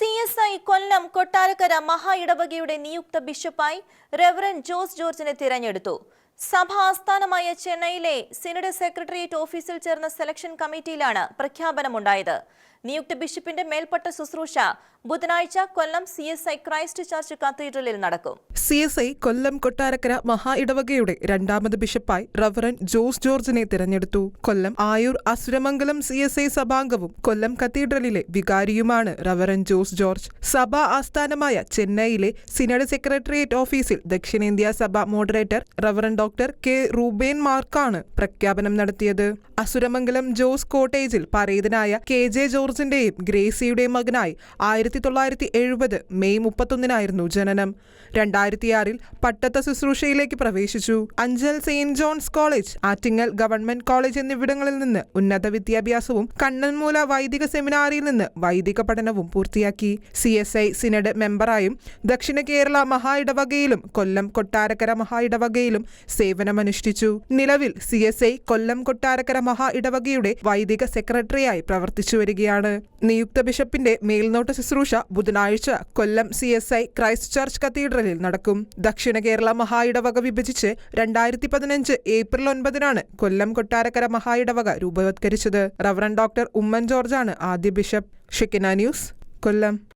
C S I Kollam Kottarakkara മഹാ ഇടവകയുടെ നിയുക്ത ബിഷപ്പായി റെവറൻ ജോസ് ജോർജിനെ തിരഞ്ഞെടുത്തു. സഭ ആസ്ഥാനമായ ചെന്നൈയിലെ സിനഡ് സെക്രട്ടേറിയറ്റ് ഓഫീസിൽ ചേർന്ന സെലക്ഷൻ കമ്മിറ്റിയിലാണ് പ്രഖ്യാപനമുണ്ടായത്. നിയുക്ത ബിഷപ്പിന്റെ മേൽപ്പെട്ട ശുശ്രൂഷ ബുധനാഴ്ച Kollam C S I Christ church കത്തീഡ്രലിൽ നടക്കും. C S I Kollam Kottarakkara മഹാ ഇടവകയുടെ രണ്ടാമത് ബിഷപ്പായി റവറൻ ജോസ് ജോർജിനെ തിരഞ്ഞെടുത്തു. Kollam Ayur Asuramangalam C S I സഭാംഗവും Kollam കത്തീഡ്രലിലെ വികാരിയുമാണ് റവറൻ ജോസ് ജോർജ്. സഭാ ആസ്ഥാനമായ ചെന്നൈയിലെ സിനഡ് സെക്രട്ടേറിയറ്റ് ഓഫീസിൽ ദക്ഷിണേന്ത്യ സഭ moderator reverend doctor K Ruben മാർക്കാണ് പ്രഖ്യാപനം നടത്തിയത്. അസുരമംഗലം ജോസ് കോട്ടേജിൽ പരേതനായ കെ ജെ ജോർജിന്റെയും ഗ്രേസിയുടെയും മകനായി ആയിരത്തി തൊള്ളായിരത്തി എഴുപത് മെയ് മുപ്പത്തൊന്നിനായിരുന്നു ജനനം. രണ്ടായിരത്തിയാറിൽ പട്ടത്ത ശുശ്രൂഷയിലേക്ക് പ്രവേശിച്ചു. Anchal saint John's college Attingal government college എന്നിവിടങ്ങളിൽ നിന്ന് ഉന്നത വിദ്യാഭ്യാസവും കണ്ണൻമൂല വൈദിക സെമിനാറിയിൽ നിന്ന് വൈദിക പഠനവും പൂർത്തിയാക്കി. സി എസ് ഐ സിനഡ് മെമ്പറായും ദക്ഷിണ കേരള മഹാ ഇടവകയിലും കൊല്ലം കൊട്ടാരക്കര മഹാ ഇടവകയിലും സേവനമനുഷ്ഠിച്ചു. നിലവിൽ C S I Kollam Kottarakkara മഹാ ഇടവകയുടെ വൈദിക സെക്രട്ടറിയായി പ്രവർത്തിച്ചു വരികയാണ് നിയുക്ത ബിഷപ്പിന്റെ മേൽനോട്ട ശുശ്രൂഷ ബുധനാഴ്ച Kollam C S I Christ church കത്തീഡ്രലിൽ നടക്കും. ദക്ഷിണ കേരള മഹായിടവക വിഭജിച്ച് രണ്ടായിരത്തി പതിനഞ്ച് ഏപ്രിൽ ഒൻപതിനാണ് കൊല്ലം കൊട്ടാരക്കര മഹായിടവക രൂപവത്കരിച്ചത്. റവറൻ ഡോക്ടർ ഉമ്മൻ ജോർജാണ് ആദ്യ ബിഷപ്പ്. ഷിക്കിന ന്യൂസ് കൊല്ലം.